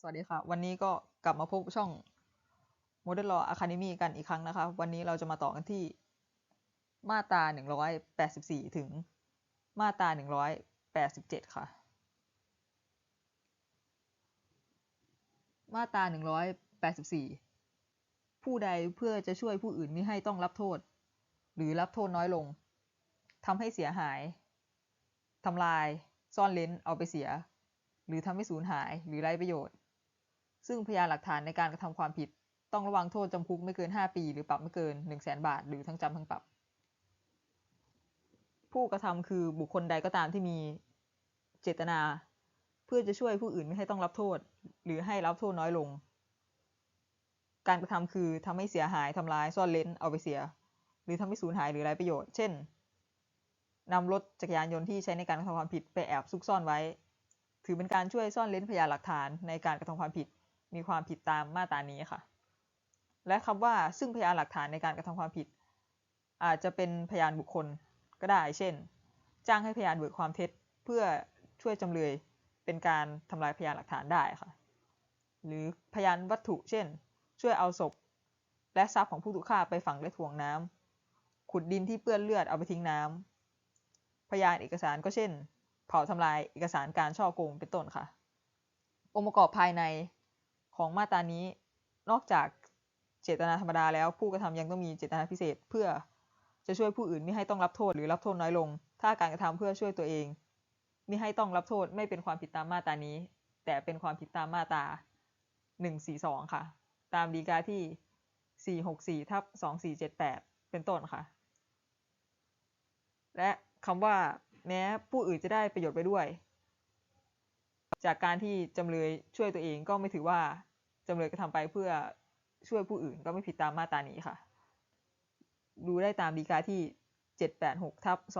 สวัสดีค่ะ วันนี้ก็กลับมาพบช่อง Modern Law Academy กันอีกครั้งนะคะ วันนี้เราจะมาต่อกันที่มาตรา 184 ถึงมาตรา 187 ค่ะ มาตรา 184 ผู้ใดเพื่อจะช่วยผู้อื่นไม่ให้ต้องรับโทษ หรือรับโทษน้อยลงทำให้เสียหายทำลาย ซ่อนเร้น เอาไปเสีย หรือทำให้สูญหาย หรือไร้ประโยชน์ ซึ่งพยานหลักฐานในการกระทำความผิด ต้องระวังโทษจำคุกไม่เกิน 5 ปี หรือปรับไม่เกิน 1 0 0 0 0แบาท หรือทั้งจำทั้งปรับ ผู้กระทำคือบุคคลใดก็ตามที่มีเจตนา เพื่อจะช่วยผู้อื่นไม่ให้ต้องรับโทษ หรือให้รับโทษน้อยลง การกระทำคือทำให้เสียหายทำลายซ่อนเร้นเอาไปเสีย หรือทำให้สูญหายหรือไร้ประโยชน์ เช่นนำรถจักรยานยนต์ที่ใช้ในการกระทำความผิดไปแอบซุกซ่อนไว้ ถือเป็นการช่วยซ่อนเร้นพยานหลักฐานในการกระทำความผิด มีความผิดตามมาตรานี้ค่ะ และคำว่าซึ่งพยานหลักฐานในการกระทำความผิด อาจจะเป็นพยานบุคคลก็ได้ เช่น จ้างให้พยานเบิกความเท็จเพื่อช่วยจำเลยเป็นการทำลายพยานหลักฐานได้ค่ะ หรือพยานวัตถุ เช่น ช่วยเอาศพ และทรัพย์ของผู้ถูกฆ่าไปฝังและถ่วงน้ำขุดดินที่เปื้อนเลือดเอาไปทิ้งน้ำพยานเอกสารก็เช่น เผาทำลายเอกสารการช่อโกงเป็นต้นค่ะ องค์ประกอบภายใน ของมาตรานี้ นอกจากเจตนาธรรมดาแล้วผู้กระทำยังต้องมีเจตนาพิเศษ เพื่อจะช่วยผู้อื่นไม่ให้ต้องรับโทษหรือรับโทษน้อยลง ถ้าการกระทำเพื่อช่วยตัวเองไม่ให้ต้องรับโทษไม่เป็นความผิดตามมาตรานี้ แต่เป็นความผิดตามมาตรา142 ค่ะ ตามดีกาที่ 464ทับ2478 เป็นต้นค่ะ และคำว่าแม้ผู้อื่นจะได้ประโยชน์ไปด้วย จากการที่จำเลยช่วยตัวเองก็ไม่ถือว่าจำเลยกระทำไปเพื่อช่วยผู้อื่นก็ไม่ผิดตามมาตรานี้ค่ะ ดูได้ตามดีกาที่ 786ทับ2522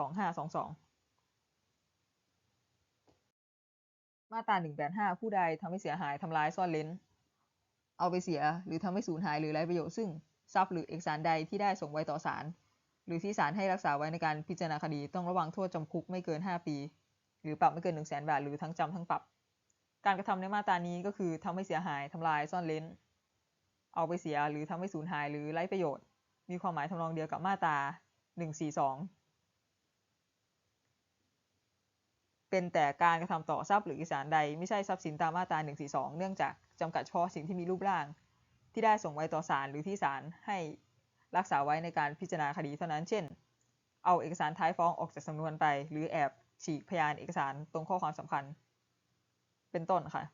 มาตรา 185 ผู้ใดทำให้เสียหายทำลายซ่อนเร้น เอาไปเสียหรือทำให้สูญหายหรือไร้ประโยชน์ซึ่งทรัพย์หรือเอกสารใดที่ได้ส่งไว้ต่อศาลหรือที่ศาลให้รักษาไว้ในการพิจารณาคดีต้องระวังโทษจำคุกไม่เกิน 5 ปี หรือปรับไม่เกิน 1 0 0 0 0แบาท หรือทั้งจำทั้งปรับ การกระทำในมาตรานี้ก็คือทำให้เสียหายทำลายซ่อนเร้น เอาไปเสียหรือทำให้สูญหายหรือไร้ประโยชน์ มีความหมายทำนองเดียวกับมาตรา 142 เป็นแต่การกระทำต่อทรัพย์หรือเอกสารใดไม่ใช่ทรัพย์สินตามมาตรา 142 เนื่องจากจำกัดเฉพาะสิ่งที่มีรูปร่าง ที่ได้ส่งไว้ต่อศาลหรือที่ศาลให้รักษาไว้ในการพิจารณาคดีเท่านั้น เช่น เอาเอกสารท้ายฟ้องออกจากสำนวนไป หรือแอบฉีกพยานเอกสารตรงข้อความสำคัญ เป็นต้นค่ะ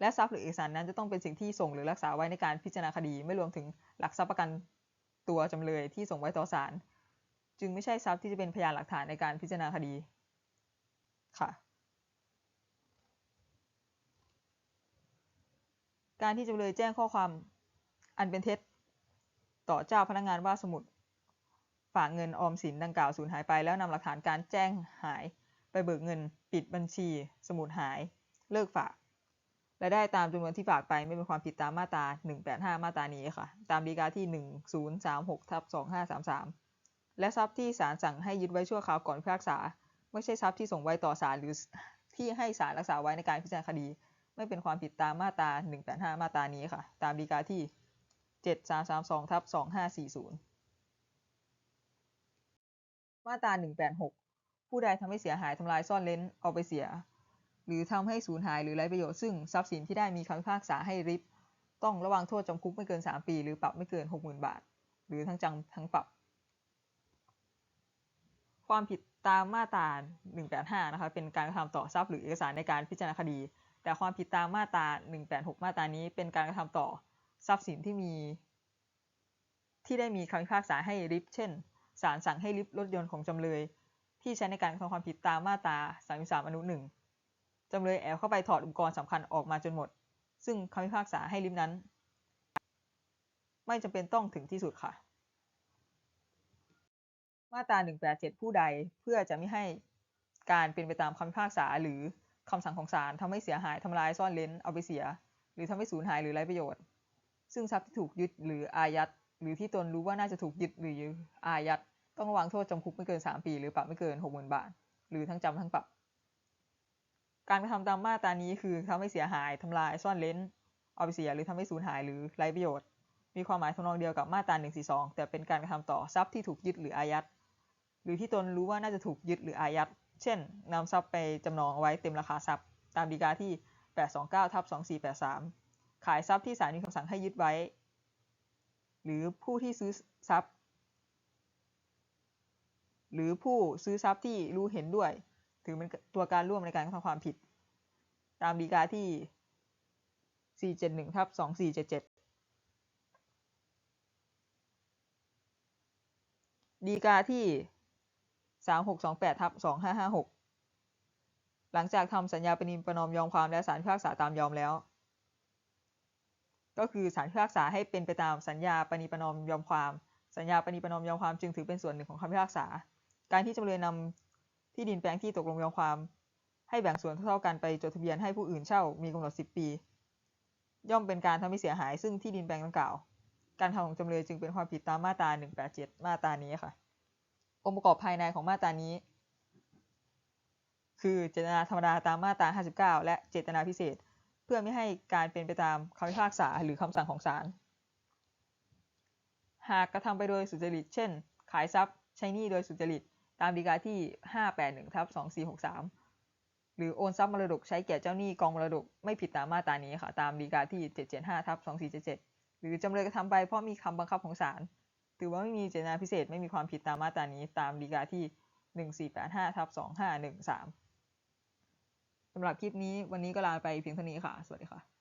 และทรัพย์หรือเอกสารนั้นจะต้องเป็นสิ่งที่ส่งหรือรักษาไว้ในการพิจารณาคดีไม่รวมถึงหลักทรัพย์ประกันตัวจำเลยที่ส่งไว้ต่อศาลจึงไม่ใช่ทรัพย์ที่จะเป็นพยานหลักฐานในการพิจารณาคดีค่ะ การที่จำเลยแจ้งข้อความอันเป็นเท็จ ต่อเจ้าพนักงานว่าสมุดฝากเงินออมสินดังกล่าวสูญหายไปแล้วนำหลักฐานการแจ้งหาย ไปเบิกเงิน ปิดบัญชี สมุดหาย เลิกฝากและได้ตามจำนวนที่ฝากไปไม่เป็นความผิดตามมาตรา 185 มาตรานี้ค่ะ ตามดีกาที่ 1036ทับ2533 และทรัพย์ที่ศาลสั่งให้ยึดไว้ชั่วคราวก่อนพิพากษา ไม่ใช่ทรัพย์ที่ส่งไว้ต่อศาลหรือที่ให้ศาลรักษาไว้ในการพิจารณาคดี ไม่เป็นความผิดตามมาตรา 185 มาตรานี้ค่ะ ตามดีกาที่ 7332ทับ2540 มาตรา 186 ผู้ใดทำให้เสียหายทำลายซ่อนเร้นเอาไปเสีย หรือทำให้สูญหายหรือไร้ประโยชน์ซึ่งทรัพย์สินที่ได้มีคำพิพากษาให้ริบ ต้องระวังโทษจำคุกไม่เกิน 3 ปี หรือปรับไม่เกิน 60,000 บาท หรือทั้งจำทั้งปรับ ความผิดตามมาตรา 185 นะคะ เป็นการกระทำต่อทรัพย์หรือเอกสารในการพิจารณาคดี แต่ความผิดตามมาตรา 186 มาตรานี้ เป็นการกระทำต่อทรัพย์สินที่มี ที่ได้มีคำพิพากษาให้ริบ เช่น ศาลสั่งให้ริบรถยนต์ของจำเลย ที่ใช้ในการกระทำความผิดตามมาตรา 33 อนุ 1 จำเลยแอบเข้าไปถอดอุปกรณ์สำคัญออกมาจนหมด ซึ่งคำพิพากษาให้ริบนั้น ไม่จำเป็นต้องถึงที่สุดค่ะ มาตรา 187 ผู้ใดเพื่อจะไม่ให้การเป็นไปตามคำพิพากษาหรือคำสั่งของศาลทำให้เสียหายทำลายซ่อนเร้นเอาไปเสีย หรือทำให้สูญหายหรือไร้ประโยชน์ ซึ่งทรัพย์ที่ถูกยึดหรืออายัดหรือที่ตนรู้ว่าน่าจะถูกยึดหรืออายัด ต้องระวังโทษจำคุกไม่เกิน 3 ปี หรือปรับไม่เกิน 60,000 บาท หรือทั้งจำทั้งปรับ การกระทำตามมาตรานี้คือทำให้เสียหายทำลายซ่อนเร้น เอาไปเสียหรือทำให้สูญหายหรือไร้ประโยชน์ มีความหมายทำนองเดียวกับมาตรา142 แต่เป็นการกระทำต่อทรัพย์ที่ถูกยึดหรืออายัด หรือที่ตนรู้ว่าน่าจะถูกยึดหรืออายัด เช่นนำทรัพย์ไปจำนองเอาไว้เต็มราคาทรัพย์ ตามฎีกาที่ 829ทับ2483 ขายทรัพย์ที่ศาลมีคำสั่งให้ยึดไว้ หรือผู้ที่ซื้อทรัพย์ หรือผู้ซื้อทรัพย์ที่รู้เห็นด้วย ถือเป็นตัวการร่วมในการกระทำความผิด ตามฎีกาที่ 471ทับ2477 ดีกาที่ 3628ทับ2556 หลังจากทำสัญญาปณิประนอมยอมความและศาลพิพากษาตามยอมแล้ว ก็คือศาลพิพากษาให้เป็นไปตามสัญญาปณิประนอมยอมความสัญญาปณิประนอมยอมความจึงถือเป็นส่วนหนึ่งของคำพิพากษา การที่จำเลยนำที่ดินแปลงที่ตกลงยอมความ ให้แบ่งส่วนเท่ากันไปจดทะเบียนให้ผู้อื่นเช่ามีกำหนด 10 ปี ย่อมเป็นการทำให้เสียหายซึ่งที่ดินแปลงดังกล่าว การทำของจำเลยจึงเป็นความผิดตามมาตรา 187 มาตรานี้ค่ะ องค์ประกอบภายในของมาตรานี้ คือเจตนาธรรมดาตามมาตรา 59 และเจตนาพิเศษ เพื่อไม่ให้การเป็นไปตามคำพิพากษาหรือคำสั่งของศาลหากกระทำไปโดยสุจริต เช่น ขายทรัพย์ ใช้หนี้โดยสุจริต ตามฎีกาที่ 581ทับ2463 หรือโอนทรัพย์มรดกใช้แก่เจ้าหนี้กองมรดกไม่ผิดตามมาตรานี้ค่ะ ตามฎีกาที่ 775ทับ2477 หรือจำเลยกระทำไปเพราะมีคำบังคับของศาล ถือว่าไม่มีเจตนาพิเศษไม่มีความผิดตามมาตรานี้ ตามฎีกาที่ 1485ทับ2513สำหรับคลิปนี้วันนี้ก็ลาไปเพียงเท่านี้ค่ะ สวัสดีค่ะ